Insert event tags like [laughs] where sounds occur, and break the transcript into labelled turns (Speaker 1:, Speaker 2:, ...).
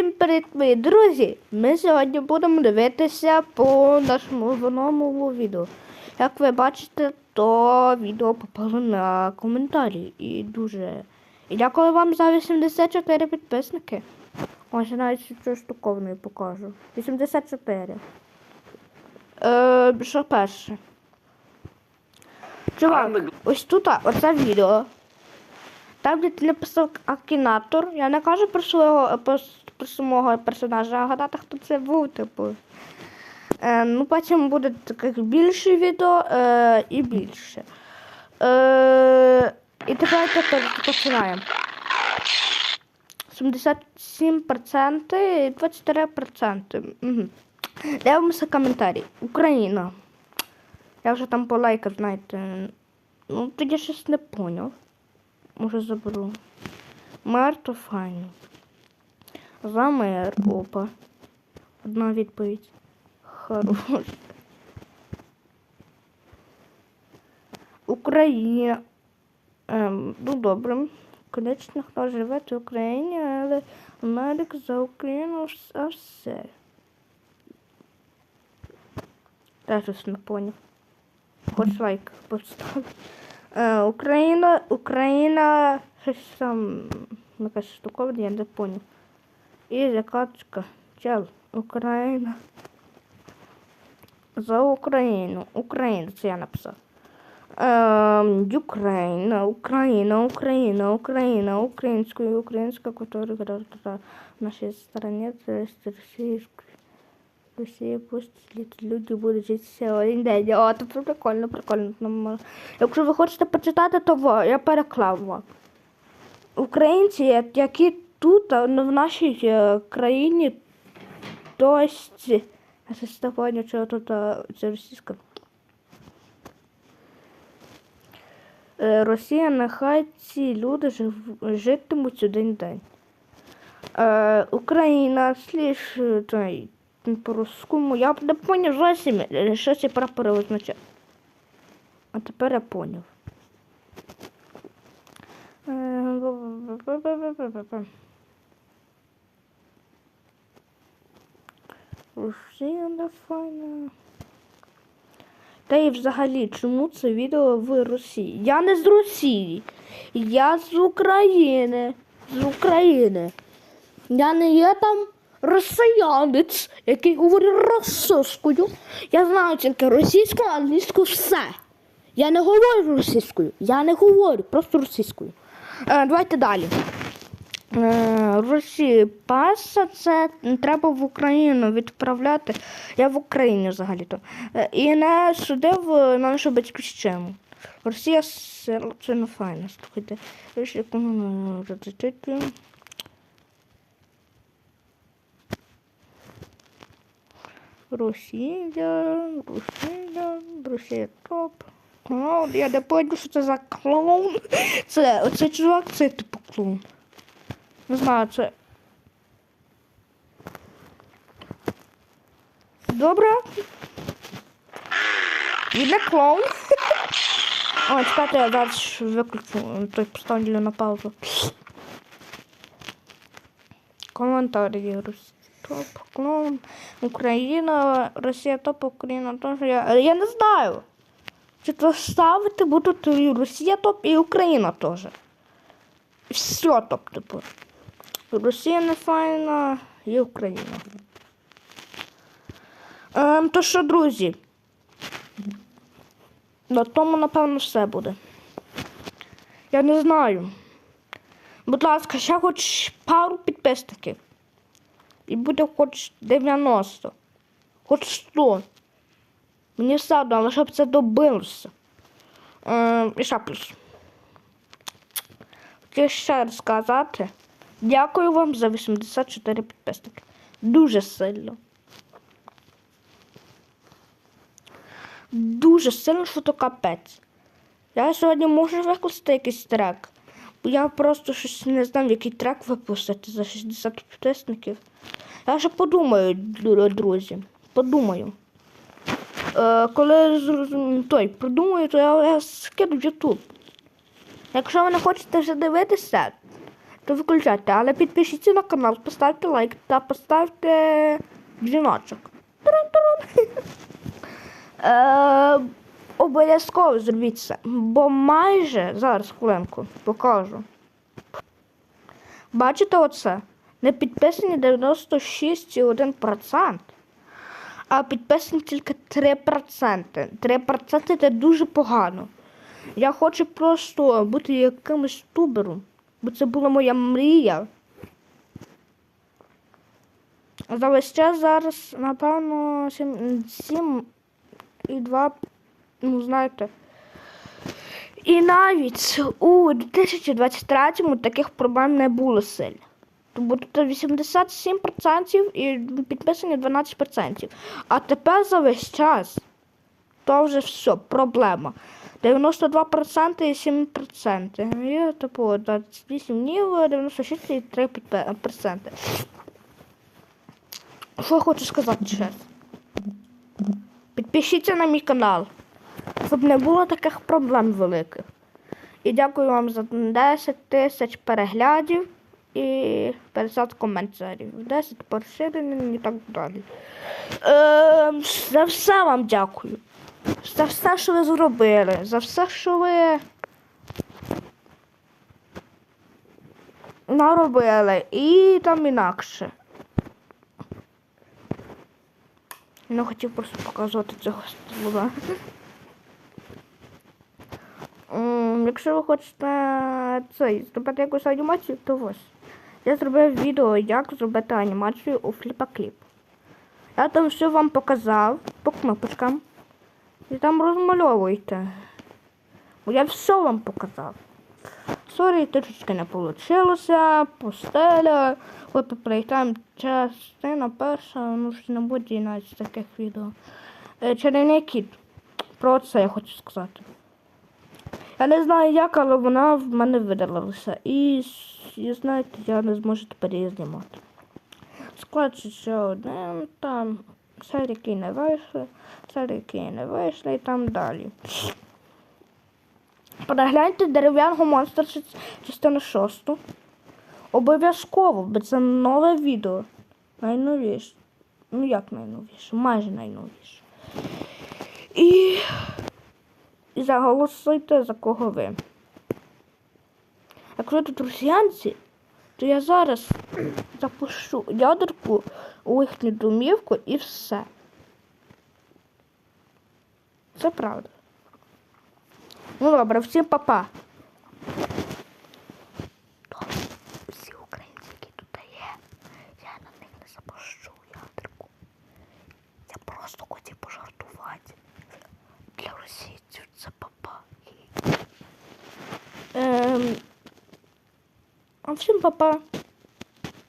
Speaker 1: Всім привіт, мої друзі! Ми сьогодні будемо дивитися по нашому новому відео. Як ви бачите, то відео попало на коментарі і дуже. І дякую вам за 84 підписники. Ось я навіть цю штуковину покажу. 84. Е, що перше? Чувак, ось тут оце відео. Там, де ти написав Акінатор, я не кажу про свого про, про самого персонажа, а гадати, хто це був, типу. Е, ну, потім буде таких більше відео е, і більше. Е, і тепер починаємо. 77% і 24%. Угу. Дивимося коментарі. Україна. Я вже там полайкав, знаєте. Ну, тоді щось не поняв. Може заберу. Мер то файно. За мер. Опа. Одна відповідь. Хорош. Україна. Ем, ну добре. Конечно, хто живе в Україні, але Америка за Україну а все. Теж не поняв. Хоч лайк поставив. Е, Україна, Україна, щось там, якась штуковина, я не поняв. І закачка. Чел, Україна. За Україну. Україна, це я написав. Ем, Україна, Україна, Україна, Україна, українською, українська культура, в нашій стороні, це російською. Росія пусть люди будуть жити все один день. О, це прикольно, прикольно. Якщо ви хочете почитати, то я переклав вам. Українці, які тут, ну, в нашій е, країні, то есть, я щось не поняв, що тут це російська. Е, Росія, нехай ці люди жив, житимуть один день. Е, Україна, сліж, е, по-русскому, я не поняв зовсім, е, що ці прапори означають. А тепер я поняв. Та і взагалі, чому це відео в Росії? Я не з Росії. Я з України. З України. Я не є там росіянець, який говорить російською. Я знаю тільки російську, англійську, все. Я не говорю російською. Я не говорю, просто російською. Е, давайте далі. Е, паса це треба в Україну відправляти. Я в Україні взагалі-то. Е, І не судив на нашу батьківщину. Росія це не файно. Слухайте. Ви ж як, м, ти-ти-ти. Росія, Росія, Росія топ. Клоун. Я не пойду, що це за клоун. Це, оце чувак, це типу клоун. Не знаю, це. Добре. Він клоун. О, чекайте, я зараз виключу. Той поставлю на паузу. Коментарі. Росія топ, клоун. Україна, Росія топ, Україна теж. Я, я не знаю. Чи то ставити будуть і Росія топ, і Україна теж. Все топ, типу. Росія не файна і Україна. Ем, то що, друзі? На тому, напевно, все буде. Я не знаю. Будь ласка, ще хоч пару підписників. І буде хоч 90. Хоч 100. Мені все одно, але щоб це добилося. Ем, і ще плюс. Хотів ще раз сказати. Дякую вам за 84 підписники. Дуже сильно. Дуже сильно, що то капець. Я сьогодні можу викласти якийсь трек. Бо я просто щось не знав, який трек випустити за 60 підписників. Я ще подумаю, друзі. Подумаю. Е, коли той придумаю, то я, я скину в YouTube. Якщо ви не хочете вже дивитися, то виключайте. Але підпишіться на канал, поставте лайк та поставте дзвіночок. [laughs] Е, Обов'язково зробіть це. Бо майже зараз хвилинку покажу. Бачите оце? Не підписані 96,1%. А підписані тільки 3%. 3% це дуже погано. Я хочу просто бути якимось тубером, бо це була моя мрія. За весь час зараз, напевно, 7 і 2, ну знаєте. І навіть у 2023-му таких проблем не було сильно. Тобто тут 87% і підписані 12%. А тепер за весь час то вже все, проблема. 92% і 7%. І типу 28 днів, 96 і 3%. Що я хочу сказати ще? Підпишіться на мій канал, щоб не було таких проблем великих. І дякую вам за 10 тисяч переглядів і 50 коментарів. 10 поширень і так далі. Е, за все вам дякую. За все, що ви зробили, за все, що ви наробили і там інакше. Ну, хотів просто показати цього. М, Якщо ви хочете цей, зробити якусь анімацію, то ось. Я зробив відео, як зробити анімацію у фліпакліп. Я там все вам показав по кнопочкам. І там розмальовуйте. Я все вам показав. Сорі, трішечки не вийшло. Постеля. От прийдемо частина перша, ну ж не буде навіть таких відео. Е, Чарівний кіт. Про це я хочу сказати. Я не знаю як, але вона в мене видалилася. І, знаєте, я не зможу тепер її знімати. Склад ще один, там серії, не вийшли, серії, не вийшли, і там далі. Перегляньте дерев'яного монстра частину шосту. Обов'язково, бо це нове відео. Найновіше. Ну як найновіше? Майже найновіше. І, і заголосуйте за кого ви. Якщо тут росіянці, то я зараз запущу ядерку у їхню домівку і все. Це правда. Ну добре, всім па-па. Всі українці, які тут є, я на них не запущу ядерку. Я просто хотів пожартувати. Для російців це папа. Ем, а всім папа.